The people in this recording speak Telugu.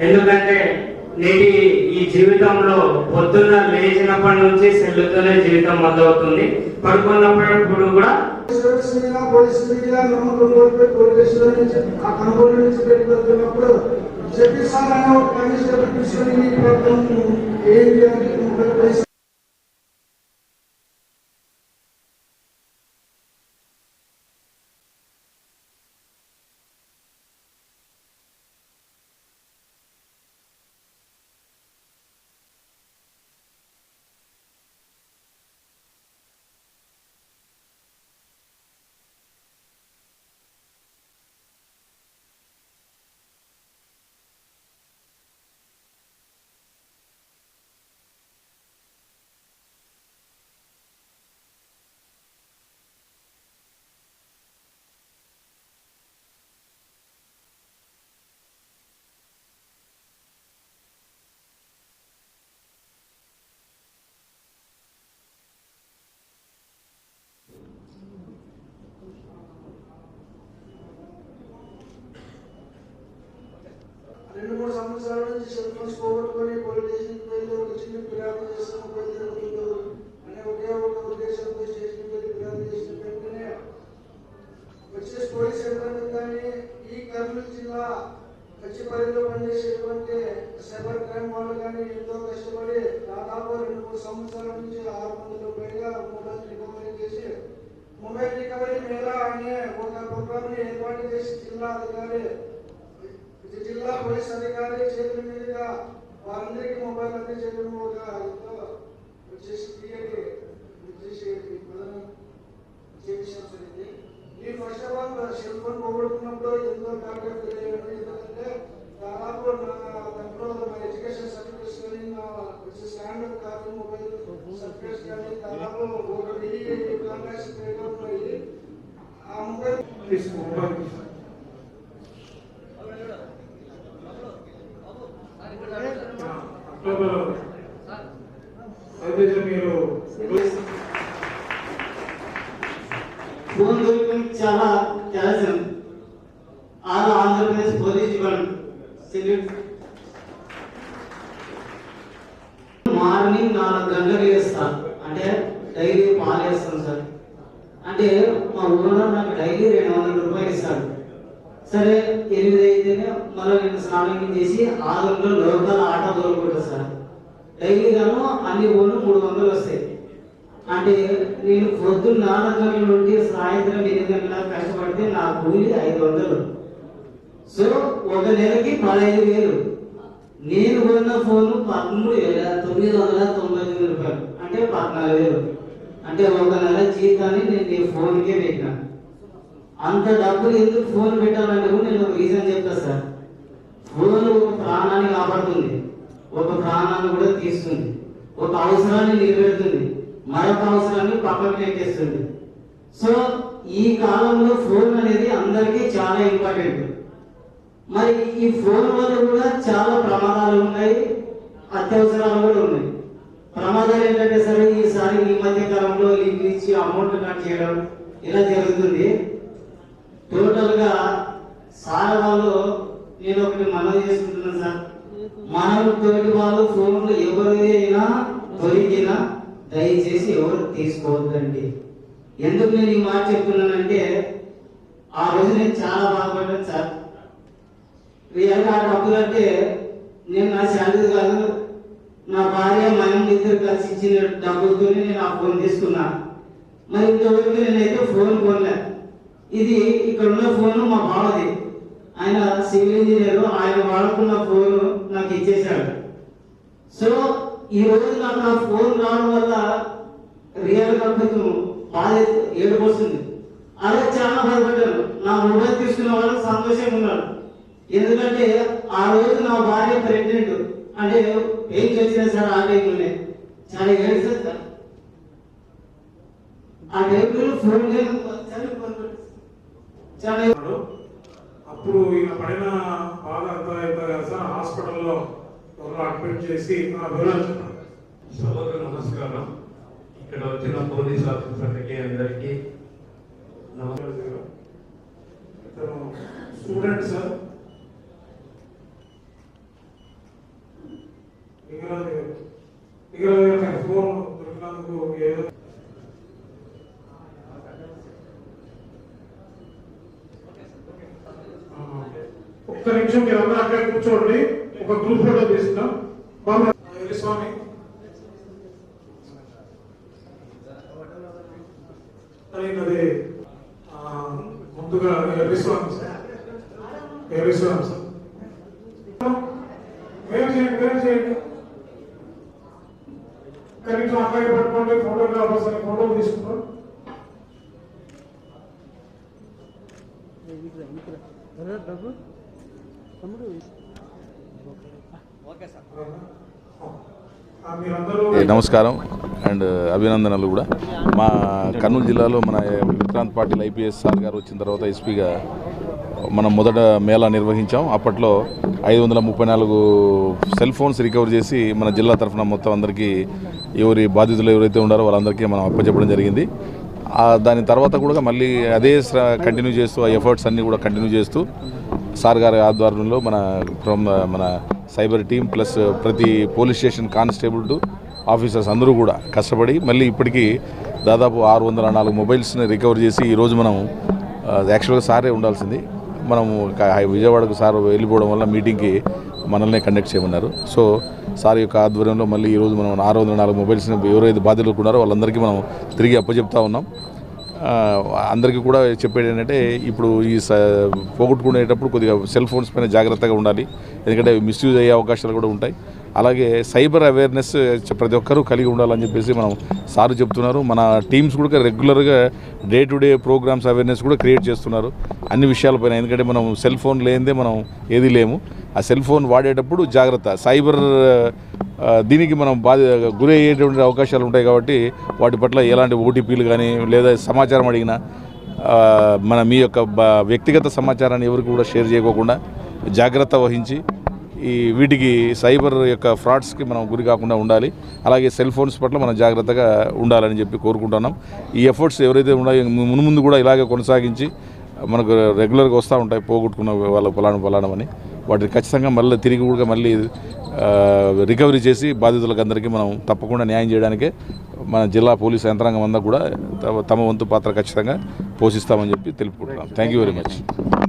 ఎందుకంటే నేటి ఈ జీవితంలో పొద్దున్న లేచినప్పటి నుంచి సెల్లుతోనే జీవితం మొదలవుతుంది. పడుకున్నప్పుడు కూడా సర్వీస్ మీద పోలీసు మీద నమ్మకం కోల్పోయి పోలీస్ స్టేషన్ నుంచి ఆ కనుగోలు నుంచి బయటకు వెళ్తున్నప్పుడు చెప్పిస్తానని ఒక కానిస్టేబుల్ తీసుకొని ఈ ప్రాబ్లం ఏంటి అని ముప్పై పైసలు రెండు మూడు సంవత్సరాల నుంచి సెల్ ఫోన్స్ పోగొట్టుకొని పోలీస్ స్టేషన్కి వెళ్ళి ఒక చిన్న ఫిర్యాదు చేస్తాం పని జరుగుతుంది అనే ఒకే ఒక ఉద్దేశంతో స్టేషన్కి వెళ్ళి ఫిర్యాదు చేసిన వెంటనే వచ్చే పోలీస్ సిబ్బంది కానీ ఈ కర్నూలు జిల్లా వచ్చి పరిధిలో పనిచేసేటువంటి సైబర్ క్రైమ్ వాళ్ళు కానీ ఎంతో కష్టపడి దాదాపు రెండు మూడు సంవత్సరాల నుంచి ఆరు వందల పైగా మొబైల్ రికవరీ చేసి మొబైల్ రికవరీ మేళా అనే ఒక ప్రోగ్రామ్ని ఏర్పాటు చేసి జిల్లా అధికారి ఈ జిల్లా పోలీస్ అధికారి చేతుల మీదుగా వారందరికీ మొబైల్ అందించడం ఒక ఎంతో వచ్చేసి తీయటి వచ్చేసి ప్రధాన చేపించాం సార్ ఈ first of all cell phone పోగొట్టుకున్నప్పుడు ఎంతో డాక్టర్ తెలియదు ఎందుకంటే దాదాపు నా దాంట్లో నా ఎడ్యుకేషన్ సర్టిఫికేట్స్ కానీ నా మొబైల్ సర్టిఫికేట్స్ కానీ దాదాపు ఒక వెయ్యి కాంటాక్ట్స్ ఉన్నాయి ఆ మొబైల్ మీరు ఫోన్ దొరకడం చాలా త్యాసం ఆరు Andhra Pradesh police department. Salute morning నాలుగు గంటలు వేస్తాను అంటే డైలీ పాలు వేస్తాను సార్. అంటే మా ఊళ్ళో నాకు డైలీ రెండు వందల రూపాయలు ఇస్తాడు సరే ఎనిమిది అయితేనే మళ్ళీ నేను స్నానం చేసి ఆరు గంటలు లోకల్ ఆటో దొరుకుంటా సార్. డైలీ గాను అన్ని ఓన్లు మూడు వందలు వస్తాయి. అంటే నేను పొద్దున్న నాలుగు గంటల నుండి సాయంత్రం ఎనిమిది గంటల కష్టపడితే నా కూలి ఐదు వందలు. సో ఒక నెలకి పదహైదు వేలు. నేను కొన్న ఫోన్ పదమూడు వేల తొమ్మిది వందల తొంభై ఎనిమిది రూపాయలు. అంటే పద్నాలుగు వేలు. అంటే ఒక నెల జీతాన్ని నేను నీ ఫోన్కే పెట్టినాను అంత డబ్బులు ఎందుకు ఫోన్ పెట్టాలంటే కూడా నేను ఒక రీజన్ చెప్తా సార్. ఫోన్ ఒక ప్రాణాన్ని కాపాడుతుంది. ఒక ప్రాణాన్ని కూడా తీస్తుంది. ఒక అవసరాన్ని నెరవేరుతుంది మరొక అవసరాన్ని పక్కకు నెట్టేస్తుంది. సో ఈ కాలంలో ఫోన్ అనేది అందరికీ చాలా ఇంపార్టెంట్. మరి ఈ ఫోన్ వల్ల కూడా చాలా ప్రమాదాలు ఉన్నాయి. అత్యవసరాలు కూడా ఉన్నాయి. ప్రమాదాలు ఏంటంటే సరే ఈసారి ఈ మధ్య కాలంలో లింక్ ఇచ్చి అమౌంట్ కట్ చేయడం ఇలా జరుగుతుంది. టోటల్గా సార్ వాళ్ళు నేను ఒకటి మనవి చేసుకుంటున్నాను సార్. మనం తోటి వాళ్ళు ఫోన్లు ఎవరైనా దొరికినా దయచేసి ఎవరు తీసుకోవద్దండి. ఎందుకు నేను ఈ మాట చెప్తున్నానంటే ఆ రోజు నేను చాలా బాధపడ్డాను సార్. రియల్గా ఆ డబ్బులు అంటే నేను నా శాలరీ కాదు. నా భార్య మనం ఇద్దరు కలిసి ఇచ్చిన డబ్బులతోనే నేను ఆ ఫోన్ తీసుకున్నా. మరి ఇంతవరకు నేనైతే ఫోన్ కొనలే. ఇది ఇక్కడ ఉన్న ఫోన్ మా బావది. ఆయన సివిల్ ఇంజనీర్ ఆయన వాడుకున్న ఫోన్ నాకు ఇచ్చేశాడు. సో ఈ రోజు నాకు ఆ ఫోన్ రావడం వల్ల రియల్గా కొంచెం బాధ ఏడుపు అలా చాలా బాధపడ్డాను. నా మొబైల్ తీసుకున్న వాళ్ళు సంతోషంగా ఉన్నాడు ఎందుకంటే ఆ రోజు నా భార్య ప్రెగ్నెంట్ అంటే ఏం చేసినా సార్ ఆ టైంలోనే చాలా ఏడుస్తుంది సార్ ఆ టైంలో ఫోన్ చేయడం చాలా ఇబ్బంది పడుతుంది. చాలా ఉన్నాడు. అప్పుడు ఈయన పడిన బాధ అంతా ఎంత సార్ హాస్పిటల్లో అడ్మిట్ చేసి నా వివరాలు చెప్పండి సభకు నమస్కారం. ఇక్కడ వచ్చిన పోలీస్ ఆఫీసర్లకి అందరికీ నమస్కారం. స్టూడెంట్ సార్ లింగరాజు గారు లింగరాజు గారు నాకు ఫోన్ దొరికినందుకు ఏదో ఆ, ఒక్క నిమిషం మీరు అందరూ అక్కడ కూర్చోండి. ఒక గ్రూప్ ఫోటో తీసుకుందాం స్వామి. అయినది ముందుగా ఎల్లి స్వామి సార్. ఎల్లి స్వామి సార్. వేరు చేయండి వేరు చేయండి. కనీసం అక్కడికి పట్టుకోండి ఫోటోగ్రాఫర్స్ అని ఫోటో తీసుకున్నాం డబ్బు నమస్కారం అండ్ అభినందనలు కూడా. మా కర్నూలు జిల్లాలో మన విక్రాంత్ పాటిల్ ఐపీఎస్ సార్ గారు వచ్చిన తర్వాత ఎస్పీగా మనం మొదట మేళా నిర్వహించాం. అప్పట్లో ఐదు వందల ముప్పై నాలుగు సెల్ ఫోన్స్ రికవర్ చేసి మన జిల్లా తరఫున మొత్తం అందరికీ ఎవరి బాధితులు ఎవరైతే ఉన్నారో వాళ్ళందరికీ మనం అప్పచెప్పడం జరిగింది. ఆ, దాని తర్వాత కూడా మళ్ళీ అదే కంటిన్యూ చేస్తూ ఆ ఎఫర్ట్స్ అన్నీ కూడా కంటిన్యూ చేస్తూ సార్ గారి ఆధ్వర్యంలో మన ఫ్రమ్ మన సైబర్ టీం ప్లస్ ప్రతి police station constable to officers అందరూ కూడా కష్టపడి మళ్ళీ ఇప్పటికీ దాదాపు ఆరు వందల నాలుగు మొబైల్స్ని రికవర్ చేసి ఈరోజు మనం యాక్చువల్గా సారే ఉండాల్సింది. మనము విజయవాడకు సార్ వెళ్ళిపోవడం వల్ల మీటింగ్కి మనల్ని కండక్ట్ చేయమన్నారు. సో సార్ యొక్క ఆధ్వర్యంలో మళ్ళీ ఈరోజు మనం ఆరు వందల నాలుగు మొబైల్స్ని ఎవరైతే బాధ్యులు ఉన్నారో వాళ్ళందరికీ మనం తిరిగి అప్పచెప్తా ఉన్నాం. అందరికీ కూడా చెప్పేది ఏంటంటే ఇప్పుడు ఈ స పోగొట్టుకునేటప్పుడు కొద్దిగా సెల్ ఫోన్స్ పైన జాగ్రత్తగా ఉండాలి. ఎందుకంటే మిస్యూజ్ అయ్యే అవకాశాలు కూడా ఉంటాయి. అలాగే సైబర్ అవేర్నెస్ ప్రతి ఒక్కరూ కలిగి ఉండాలని చెప్పేసి మనం సారు చెప్తున్నారు. మన టీమ్స్ కూడా రెగ్యులర్గా day to day programmes awareness కూడా క్రియేట్ చేస్తున్నారు. అన్ని విషయాలపైన ఎందుకంటే మనం సెల్ ఫోన్ లేనిదే మనం ఏది లేము. ఆ సెల్ ఫోన్ వాడేటప్పుడు జాగ్రత్త. సైబర్ దీనికి మనం బాధ గురి అయ్యేటువంటి అవకాశాలు ఉంటాయి కాబట్టి వాటి పట్ల ఎలాంటి ఓటీపీలు కానీ లేదా సమాచారం అడిగినా మన మీ యొక్క వ్యక్తిగత సమాచారాన్ని ఎవరికి కూడా షేర్ చేయకోకుండా జాగ్రత్త వహించి ఈ వీటికి సైబర్ యొక్క ఫ్రాడ్స్కి మనం గురి కాకుండా ఉండాలి. అలాగే సెల్ ఫోన్స్ పట్ల మనం జాగ్రత్తగా ఉండాలని చెప్పి కోరుకుంటున్నాం. ఈ ఎఫర్ట్స్ ఎవరైతే ఉన్నాయో మును ముందు కూడా ఇలాగే కొనసాగించి మనకు రెగ్యులర్గా వస్తూ ఉంటాయి పోగొట్టుకున్న వాళ్ళ పొలాను పొలాడమని వాటిని ఖచ్చితంగా మళ్ళీ తిరిగి కూడా మళ్ళీ రికవరీ చేసి బాధితులకు అందరికీ మనం తప్పకుండా న్యాయం చేయడానికే మన జిల్లా పోలీస్ యంత్రాంగం అంతా కూడా తమ- తమ వంతు పాత్ర ఖచ్చితంగా పోషిస్తామని చెప్పి తెలుపుకుంటున్నాం. Thank you very much